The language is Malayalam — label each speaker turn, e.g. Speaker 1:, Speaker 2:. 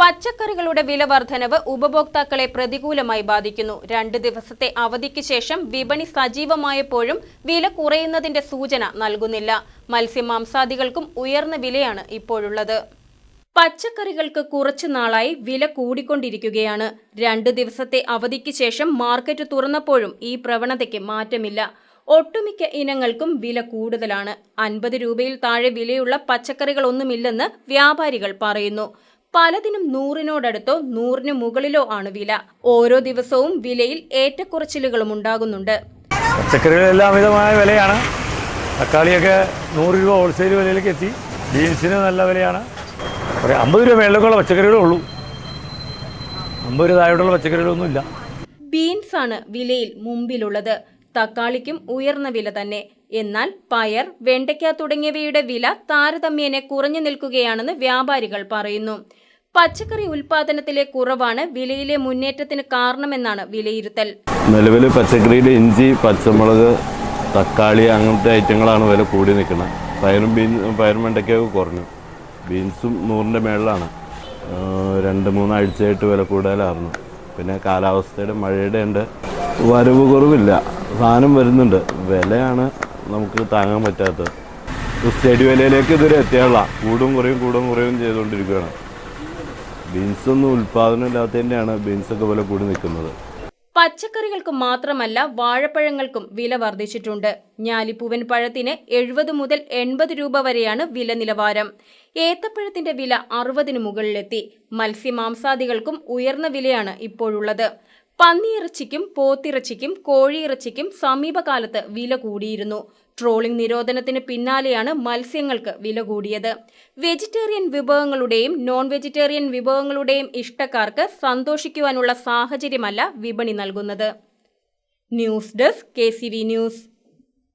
Speaker 1: പച്ചക്കറികളുടെ വില വർധനവ് ഉപഭോക്താക്കളെ പ്രതികൂലമായി ബാധിക്കുന്നു. രണ്ട് ദിവസത്തെ അവധിക്ക് ശേഷം വിപണി സജീവമായപ്പോഴും വില കുറയുന്നതിന്റെ സൂചന നൽകുന്നില്ല. മത്സ്യമാംസാദികൾക്കും ഉയർന്ന വിലയാണ് ഇപ്പോഴുള്ളത്. പച്ചക്കറികൾക്ക് കുറച്ചു നാളായി വില കൂടിക്കൊണ്ടിരിക്കുകയാണ്. രണ്ട് ദിവസത്തെ അവധിക്ക് ശേഷം മാർക്കറ്റ് തുറന്നപ്പോഴും ഈ പ്രവണതയ്ക്ക് മാറ്റമില്ല. ഒട്ടുമിക്ക ഇനങ്ങൾക്കും വില കൂടുതലാണ്. അൻപത് രൂപയിൽ താഴെ വിലയുള്ള പച്ചക്കറികളൊന്നുമില്ലെന്ന് വ്യാപാരികൾ പറയുന്നു. പലതിനും നൂറിനോടടുത്തോ നൂറിന് മുകളിലോ ആണ് വില. ഓരോ ദിവസവും വിലയിൽ ഏറ്റക്കുറച്ചിലുകളും ഉണ്ടാകുന്നുണ്ട്.
Speaker 2: പച്ചക്കറികളെല്ലാം അമിതമായ വിലയാണ്. തക്കാളിയൊക്കെ നൂറ് രൂപ ഹോൾസെയിൽ വിലയിലേക്ക് എത്തി. ബീൻസിന് നല്ല വിലയാണ്. ഒരു അമ്പത് രൂപ മേളിലേക്കുള്ള പച്ചക്കറികളേ ഉള്ളൂ. അമ്പത് രൂപ താഴോട്ടുള്ള പച്ചക്കറികളൊന്നുമില്ല
Speaker 1: ബീൻസ് ആണ് വിലയിൽ മുമ്പിലുള്ളത്. തക്കാളിക്കും ഉയർന്ന വില തന്നെ. എന്നാൽ പയർ വെണ്ടയ്ക്ക തുടങ്ങിയവയുടെ വില താരതമ്യേന കുറഞ്ഞു നിൽക്കുകയാണെന്ന് വ്യാപാരികൾ പറയുന്നു. പച്ചക്കറി ഉൽപാദനത്തിലെ കുറവാണ് വിലയിലെ മുന്നേറ്റത്തിന് കാരണമെന്നാണ് വിലയിരുത്തൽ.
Speaker 3: നിലവിൽ പച്ചക്കറിയിൽ ഇഞ്ചി പച്ചമുളക് തക്കാളി അങ്ങനത്തെ ഐറ്റങ്ങളാണ് വില കൂടി നിൽക്കുന്നത്. പയറും ബീൻ പയറും വെണ്ടയ്ക്കൊക്കെ കുറഞ്ഞു. ബീൻസും നൂറിന്റെ മേളിലാണ്. രണ്ട് മൂന്നാഴ്ചയായിട്ട് വില കൂടുതലായിരുന്നു. പിന്നെ കാലാവസ്ഥയുടെ മഴയുടെ ഉണ്ട്. വരവ് കുറവില്ല. സാധനം വരുന്നുണ്ട്. വിലയാണ് നമുക്ക് താങ്ങാൻ പറ്റാത്തത്. സ്റ്റഡി വിലയിലേക്ക് ഇതുവരെ എത്തിയുള്ള കൂടും കുറയും കൂടും കുറയും ചെയ്തുകൊണ്ടിരിക്കുകയാണ്. ബീൻസൊന്നും ഉൽപാദനം ഇല്ലാത്തതിന്റെയാണ് ബീൻസൊക്കെ വില കൂടി നിൽക്കുന്നത്.
Speaker 1: പച്ചക്കറികൾക്ക് മാത്രമല്ല വാഴപ്പഴങ്ങൾക്കും വില വർദ്ധിച്ചിട്ടുണ്ട്. ഞാലിപ്പൂവൻ പഴത്തിന് എഴുപത് മുതൽ എൺപത് രൂപ വരെയാണ് വില നിലവാരം. ഏത്തപ്പഴത്തിന്റെ വില അറുപതിന് മുകളിലെത്തി. മത്സ്യമാംസാദികൾക്കും ഉയർന്ന വിലയാണ് ഇപ്പോഴുള്ളത്. പന്നിയിറച്ചിക്കും പോത്തിറച്ചിക്കും കോഴിയിറച്ചിക്കും സമീപകാലത്ത് വില കൂടിയിരുന്നു. ട്രോളിംഗ് നിരോധനത്തിന് പിന്നാലെയാണ് മത്സ്യങ്ങൾക്ക് വില കൂടിയത്. വെജിറ്റേറിയൻ വിഭവങ്ങളുടെയും നോൺ വെജിറ്റേറിയൻ വിഭവങ്ങളുടെയും ഇഷ്ടക്കാർക്ക് സന്തോഷിക്കുവാനുള്ള സാഹചര്യമല്ല വിപണി നൽകുന്നത്. News desk K news.